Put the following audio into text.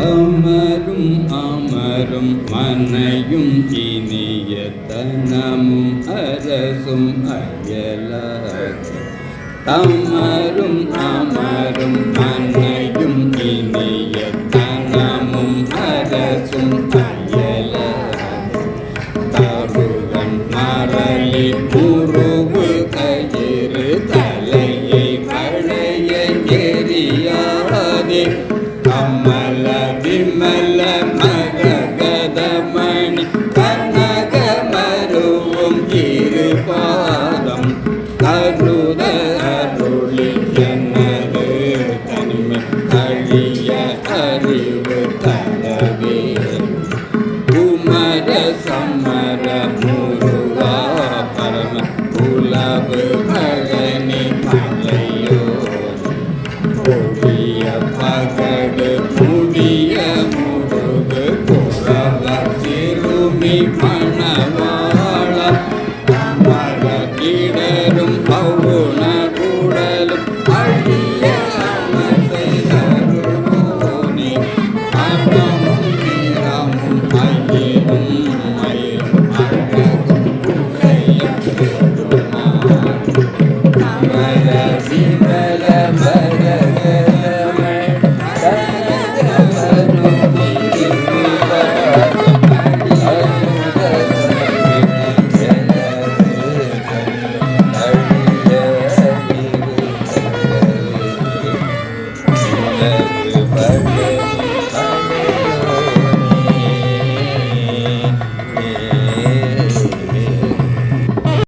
அமரும் அமரும் மனையும் இனிய தனமும் அரசும் அயலாக தமரும் அமரும் மனையும் இனிய தனமும் அரசும் அயலாக தருகன் மரளி குருவு கமல விமல மகதமணி கனக மருவும் இருபாதம். கருத அருளி என்னது தனிமை அழிய அறிவு தரவே. we pray.